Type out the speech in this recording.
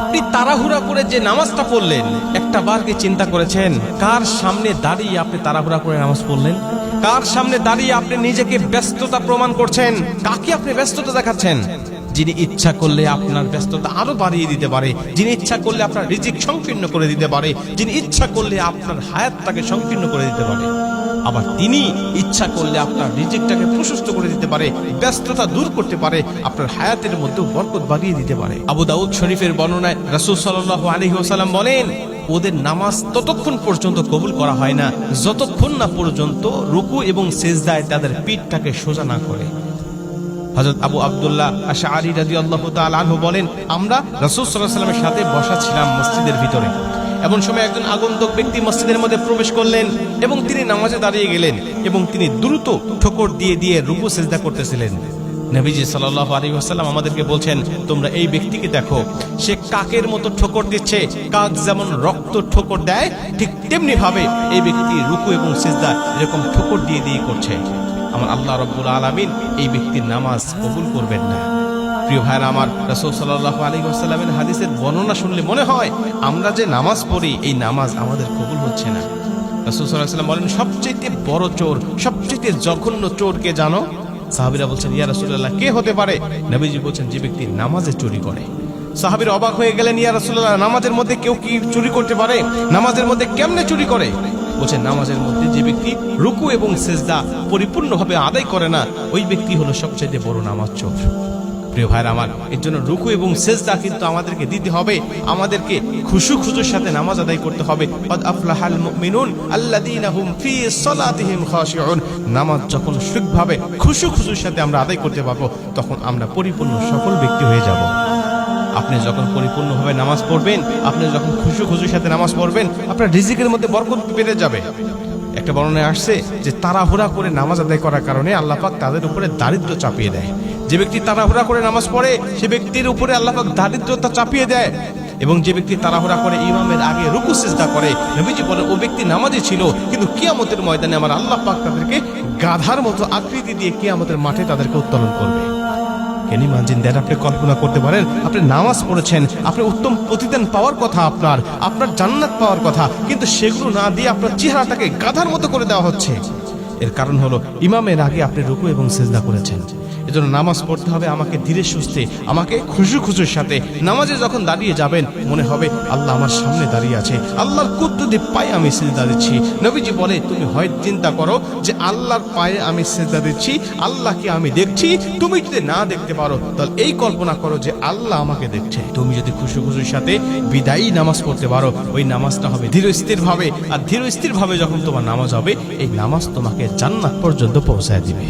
আপনি তাড়াহুড়া করে যে নামাজটা পড়লেন, একটা বার কি চিন্তা করেছেন, কার সামনে দাঁড়িয়ে আপনি তাড়াহুড়া করে নামাজ পড়লেন? কার সামনে দাঁড়িয়ে আপনি নিজেকে ব্যস্ততা প্রমাণ করছেন? কাকে আপনি ব্যস্ততা দেখাচ্ছেন? যিনি ইচ্ছা করলে আপনার ব্যস্ততা আরও বাড়িয়ে দিতে পারে, যিনি ইচ্ছা করলে আপনার রিজিক সংকীর্ণ করে দিতে পারে, যিনি ইচ্ছা করলে আপনার হায়াতটাকে সংকীর্ণ করে দিতে পারে। আবার তিনি ইচ্ছা করলে আপনার রিজিকটাকে প্রশস্ত করে দিতে পারে, ব্যস্ততা দূর করতে পারে, আপনার হায়াতের মধ্যে বরকত বাড়িয়ে দিতে পারে। আবু দাউদ শরীফের বর্ণনায় রাসূল সাল্লাল্লাহু আলাইহি ওয়াসাল্লাম বলেন, ওদের নামাজ ততক্ষণ পর্যন্ত কবুল করা হয় না, যতক্ষণ না পর্যন্ত রুকু এবং সেজদায় তাদের পিঠটাকে সোজা না করে। হযরত আবু আবদুল্লাহ আব্দুল্লাহ আশআরি রাদিয়াল্লাহু তাআলা আনহু বলেন, আমরা রাসূল সাল্লাল্লাহু আলাইহি ওয়াসাল্লামের সাথে বসা ছিলাম মসজিদের ভিতরে। এমন সময় একজন আগন্তুক ব্যক্তি মসজিদের মধ্যে প্রবেশ করলেন এবং তিনি নামাজে দাঁড়িয়ে গেলেন এবং তিনি দ্রুত ঠোকর দিয়ে দিয়ে রুকু, সেজদা করতেছিলেন। নবীজি সাল্লাল্লাহু আলাইহি ওয়াসাল্লাম আমাদেরকে বলছেন, তোমরা এই ব্যক্তিকে দেখো, সে কাকের মতো ঠোকর দিচ্ছে, কাক যেমন রক্ত ঠোকর দেয়, ঠিক তেমনি ভাবে এই ব্যক্তি রুকু এবং সেজদা এরকম ঠোকর দিয়ে দিয়ে করছে। আমার আল্লাহ রব্বুল আলামিন এই ব্যক্তির নামাজ কবুল করবেন না। প্রিয় ভাইরা আমার রাসূল সাল্লাল্লাহু আলাইহি ওয়াসাল্লামের হাদিসের বর্ণনা শুনলে মনে হয় আমরা যে নামাজ পড়ি, এই নামাজ আমাদের কবুল হচ্ছে না। রাসূল ওয়াসাল্লাম বলেন সবচেয়ে বড় চোর সবচেয়ে জঘন্য চোর কে জানো? সাহাবীরা বলছেন, ইয়া রাসূলুল্লাহ, কে হতে পারে? নবীজি বলছেন, যে ব্যক্তি নামাজে চুরি করে। সাহাবীরা অবাক হয়ে গেলেন, ইয়া রাসূলুল্লাহ, নামাজের মধ্যে কেউ কি চুরি করতে পারে? নামাজের মধ্যে কেমনে চুরি করে? বলছেন, নামাজের মধ্যে যে ব্যক্তি রুকু এবং সেজদা পরিপূর্ণভাবে আদায় করে না, ওই ব্যক্তি হলো সবচেয়ে বড় নামাজ চোর। প্রিয় ভাইরা আমার, এর জন্য রুকু এবং সেজদা কিন্তু আমাদেরকে দিতে হবে। আমাদেরকে খুশু খুশুর সাথে নামাজ আদায় করতে হবে। কদ আফলাহাল মুমিনুন আল্লাযীনা হুম ফি সালাতিহিম খাশিউন। নামাজ যখন সঠিকভাবে খুশু খুশুর সাথে আমরা আদায় করতে পারব, তখন আমরা পরিপূর্ণ সফল ব্যক্তি হয়ে যাব। আপনি যখন পরিপূর্ণভাবে নামাজ পড়বেন, আপনি যখন খুশু খুশুর সাথে নামাজ পড়বেন, আপনার রিজিকের মধ্যে বরকত বেড়ে যাবে। একটা বর্ণনায় আসছে যে তাড়াহুড়া করে নামাজ আদায় করার কারণে আল্লাহ পাক তাদের উপরে দারিদ্র চাপিয়ে দেয়। যে ব্যক্তি তাড়াহুড়া করে নামাজ পড়ে, সে ব্যক্তির উপরে আল্লাহ পাক দারিদ্রতা চাপিয়ে দেয়। এবং যে ব্যক্তি তাড়াহুড়া করে ইমামের আগে রুকু, সিজদা করে, নবীজি বলে, ও ব্যক্তি নামাজে ছিল, কিন্তু কিয়ামতের ময়দানে আমার আল্লাহ পাক তাদেরকে গাধার মতো আকৃতি দিয়ে কিয়ামতের মাঠে তাদেরকে উত্তোলন করবে। কেনি ইমাজিন দেন আপনি কল্পনা করতে পারেন, আপনি নামাজ পড়েছেন, আপনি উত্তম প্রতিদান পাওয়ার কথা আপনার আপনার জান্নাত পাওয়ার কথা, কিন্তু সেগুলো না দিয়ে আপনার চেহারাটাকে গাধার মতো করে দেওয়া হচ্ছে। এর কারণ হলো, ইমামের আগে আপনি রুকু এবং সেজদা করেছেন। এজন্য নামাজ পড়তে হবে, আমাকে ধীরে সুস্থে, আমাকে খুশু খুশুর সাথে। নামাজে যখন দাঁড়িয়ে যাবেন, মনে হবে আল্লাহ আমার সামনে দাঁড়িয়ে আছে, আল্লাহর কুদ্দুদি পায়ে আমি সেজদা দিচ্ছি। নবীজি বলে, তুমি হয় চিন্তা করো যে আল্লাহর পায়ে আমি সেজদা দিচ্ছি, আল্লাহকে আমি দেখছি, তুমি যদি না দেখতে পারো, তাহলে এই কল্পনা করো যে আল্লাহ আমাকে দেখছে। তুমি যদি খুশু খুশুর সাথে বিদায়ী নামাজ পড়তে পারো, ওই নামাজটা হবে ধীর স্থির ভাবে আর ধীর স্থির ভাবে যখন তোমার নামাজ হবে, এই নামাজ তোমাকে জান্নাত পর্যন্ত পৌঁছায় দিবে।